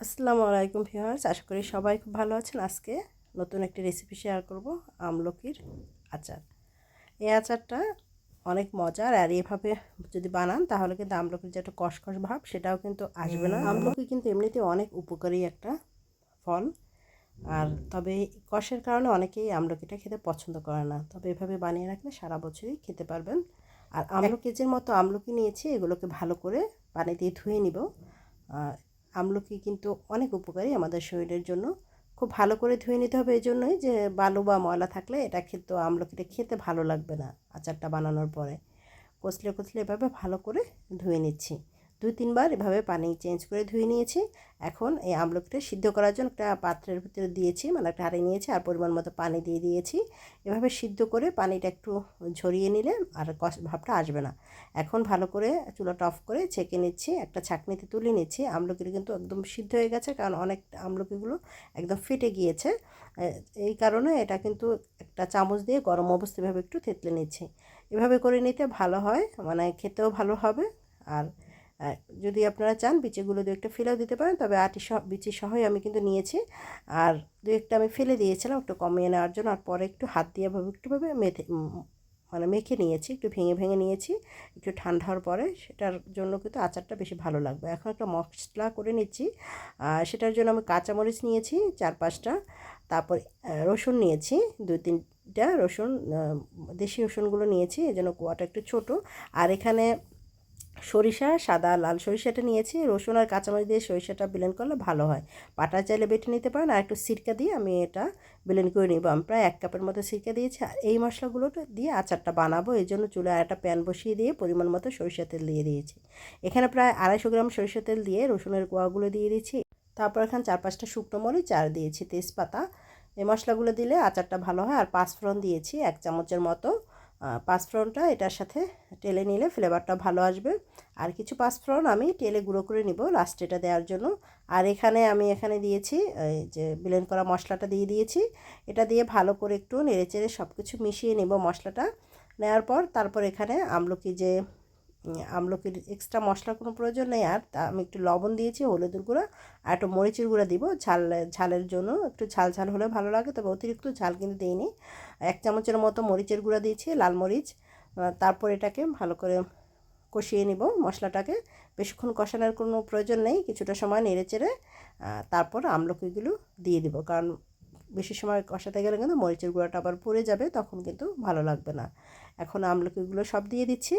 আসসালামু আলাইকুম ভিউয়ার্স আশা করি সবাই খুব ভালো আছেন। আজকে নতুন একটি রেসিপি শেয়ার করব আমলকির আচার। এই আচারটা অনেক মজার আর এভাবে যদি বানান তাহলে কিন্তু আমলকির যে একটা কষকষ ভাব সেটাও কিন্তু আসবে না। আমলকি কিন্তু এমনিতে অনেক উপকারী একটা ফল। আর তবে কষের কারণে অনেকেই আমলকিটা খেতে পছন্দ করে না। তবে এভাবে বানিয়ে রাখলে সারা বছরই খেতে পারবেন। আর আমলকি কেজির মতো আমলকি নিয়েছি এগুলোকে ভালো করে পানি দিয়ে ধুয়ে নিব। আমলকি কিন্তু অনেক উপকারী আমাদের শরীরের জন্য। খুব ভালো করে ধুয়ে নিতে হবে এই জন্যই যে বালু বা ময়লা থাকলে এটা খেতে আমলকিটা খেতে ভালো লাগবে না আচারটা বানানোর পরে। কচলে কচলে এভাবে ভালো করে ধুয়ে নিচ্ছি। দুই তিনবার এভাবে পানি চেঞ্জ করে ধুয়ে নিয়েছি। এখন এই আমলকিটা সিদ্ধ করার জন্য একটা পাত্রের ভিতরে দিয়েছি মানে একটা হাঁড়ি নিয়েছি আর পরিমাণ মতো পানি দিয়ে দিয়েছি। এভাবে সিদ্ধ করে পানিটা একটু ঝরিয়ে নিলে আর ভাবটা আসবে না। এখন ভালো করে চুলাটা অফ করে ছেঁকে নিচ্ছি, একটা ছাঁকনিতে তুলে নিচ্ছি। আমলকিটা কিন্তু একদম সিদ্ধ হয়ে গেছে কারণ অনেক আমলকিগুলো একদম ফেটে গিয়েছে। এই কারণে এটা কিন্তু একটা চামচ দিয়ে গরম অবস্থা এভাবে একটু থেতলে নিচ্ছি। এভাবে করে নিতে ভালো হয় মানে খেতেও ভালো হবে আর যদি আপনারা চান, বিচিগুলো দু একটা ফেলেও দিতে পারেন, তবে আটি সহ বিচি সহই আমি কিন্তু নিয়েছি। আর দু একটা আমি ফেলে দিয়েছিলাম, একটু কমিয়ে নেওয়ার জন্য, আর পরে একটু হাত দিয়ে ভাবে একটুভাবে মেথে মানে মেখে নিয়েছি, একটু ভেঙে ভেঙে নিয়েছি। একটু ঠান্ডা হওয়ার পরে সেটার জন্য কিন্তু আচারটা বেশি ভালো লাগবে। এখন একটা মশলা করে নিচ্ছি। সেটার জন্য আমি কাঁচামরিচ নিয়েছি, চার পাঁচটা। তারপর রসুন নিয়েছি দুই তিনটা রসুন দেশি রসুনগুলো নিয়েছি এই জন্য কুয়াটা একটু ছোটো। আর এখানে সরিষা, সাদা, লাল সরিষাটা নিয়েছি। রসুন আর কাঁচামরিচ দিয়ে সরিষাটা ব্লেন্ড করলে ভালো হয়। পাটা চাইলে বেটে নিতে পারেন আর একটু সিরকা দিয়ে আমি এটা ব্লেন্ড করে নিব। আমি প্রায় এক কাপের মতো সিরকা দিয়েছি। আর এই মশলাগুলো দিয়ে আচারটা বানাবো। এই জন্য চুলে একটা প্যান বসিয়ে দিয়ে পরিমাণ মতো সরিষা তেল দিয়ে দিয়েছি। এখানে প্রায় আড়াইশো গ্রাম সরিষা তেল দিয়ে রসুনের কোয়াগুলো দিয়ে দিয়েছি। তারপর এখানে চার পাঁচটা শুকনো মরিচ আর দিয়েছি তেজপাতা। এই মশলাগুলো দিলে আচারটা ভালো হয়। আর পাঁচফোড়ন দিয়েছি এক চামচের মতো। পাঁচফোড়নটা এটার সাথে টেলে নিলে ফ্লেভারটা ভালো আসবে। আর কিছু পাঁচফোড়ন আমি টেলে গুঁড়ো করে নিব লাস্টে এটা দেওয়ার জন্য। আর এখানে আমি এখানে দিয়েছি, এই যে বিলেন করা মশলাটা দিয়ে দিয়েছি। এটা দিয়ে ভালো করে একটু নেড়ে চেড়ে সব কিছু মিশিয়ে নেব মশলাটা। নেওয়ার পর তারপর এখানে আমলকি যে আমলকির এক্সট্রা মশলার কোনো প্রয়োজন নেই। আর তা আমি একটু লবণ দিয়েছি, হলুদের গুঁড়া, আর একটু মরিচের গুঁড়া দিব। ঝাল, ঝালের জন্য একটু ঝাল ঝাল হলে ভালো লাগে, তবে অতিরিক্ত ঝাল কিন্তু দিইনি। এক চামচের মতো মরিচের গুঁড়া দিয়েছি, লাল মরিচ। তারপর এটাকে ভালো করে কষিয়ে নিব মশলাটাকে। বেশিক্ষণ কষানোর কোনো প্রয়োজন নেই, কিছুটা সময় নেড়ে চেড়ে তারপর আমলকিগুলো দিয়ে দিব। কারণ বেশি সময় কষাতে গেলে কিন্তু মরিচের গুঁড়াটা আবার পড়ে যাবে, তখন কিন্তু ভালো লাগবে না। এখন আমলকিগুলো সব দিয়ে দিচ্ছি।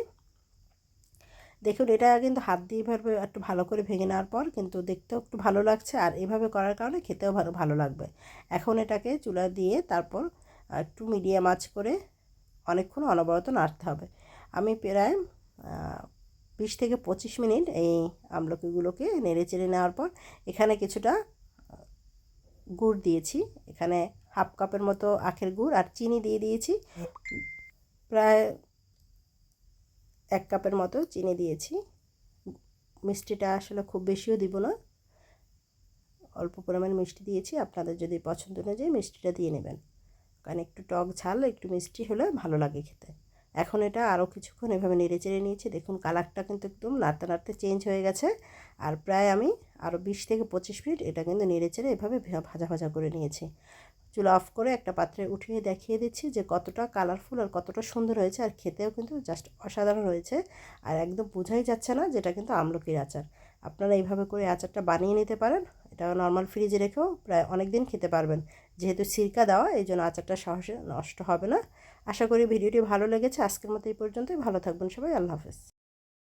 দেখুন, এটা কিন্তু হাত দিয়ে এভাবে একটু ভালো করে ভেঙে নেওয়ার পর কিন্তু দেখতেও একটু ভালো লাগছে আর এভাবে করার কারণে খেতেও ভালো ভালো লাগবে। এখন এটাকে চুলা দিয়ে তারপর একটু মিডিয়াম আঁচ করে অনেকক্ষণ অনবরত নাড়তে হবে। আমি প্রায় বিশ থেকে পঁচিশ মিনিট এই আমলকিগুলোকে নেড়ে চেড়ে নেওয়ার পর এখানে কিছুটা গুড় দিয়েছি। এখানে হাফ কাপের মতো আখের গুড় আর চিনি দিয়ে দিয়েছি। প্রায় এক কাপের মতো চিনি দিয়েছি। মিষ্টিটা আসলে খুব বেশিও দিব না। অল্প পরিমাণ মিষ্টি দিয়েছি। আপনাদের যদি পছন্দ অনুযায়ী মিষ্টিটা দিয়ে নেবেন। কারণ একটু টক ঝাল, একটু মিষ্টি হলে ভালো লাগে খেতে। এখন এটা আরও কিছুক্ষণ এভাবে নেড়ে চেড়ে নিয়েছি। দেখুন কালারটা কিন্তু একদম নাড়তে নাড়তে চেঞ্জ হয়ে গেছে। আর প্রায় আমি আরও বিশ থেকে পঁচিশ মিনিট এটা কিন্তু নেড়ে চেড়ে এভাবে ভাজা ভাজা করে নিয়েছি। চুলা অফ করে একটা পাত্রে উঠিয়ে দেখিয়ে দিচ্ছি যে কতটা কালারফুল আর কতটা সুন্দর হয়েছে, আর খেতেও কিন্তু জাস্ট অসাধারণ হয়েছে। আর একদম বোঝাই যাচ্ছে না যেটা কিন্তু আমলকির আচার। আপনারা এইভাবে করে আচারটা বানিয়ে নিতে পারেন। এটা নর্মাল ফ্রিজে রেখেও প্রায় অনেক দিন খেতে পারবেন। যেহেতু সিরকা দেওয়া এই জন্য আচারটা সহজে নষ্ট হবে না। আশা করি ভিডিওটি ভালো লেগেছে। আজকের মতো এই পর্যন্তই। ভালো থাকবেন সবাই। আল্লাহ হাফেজ।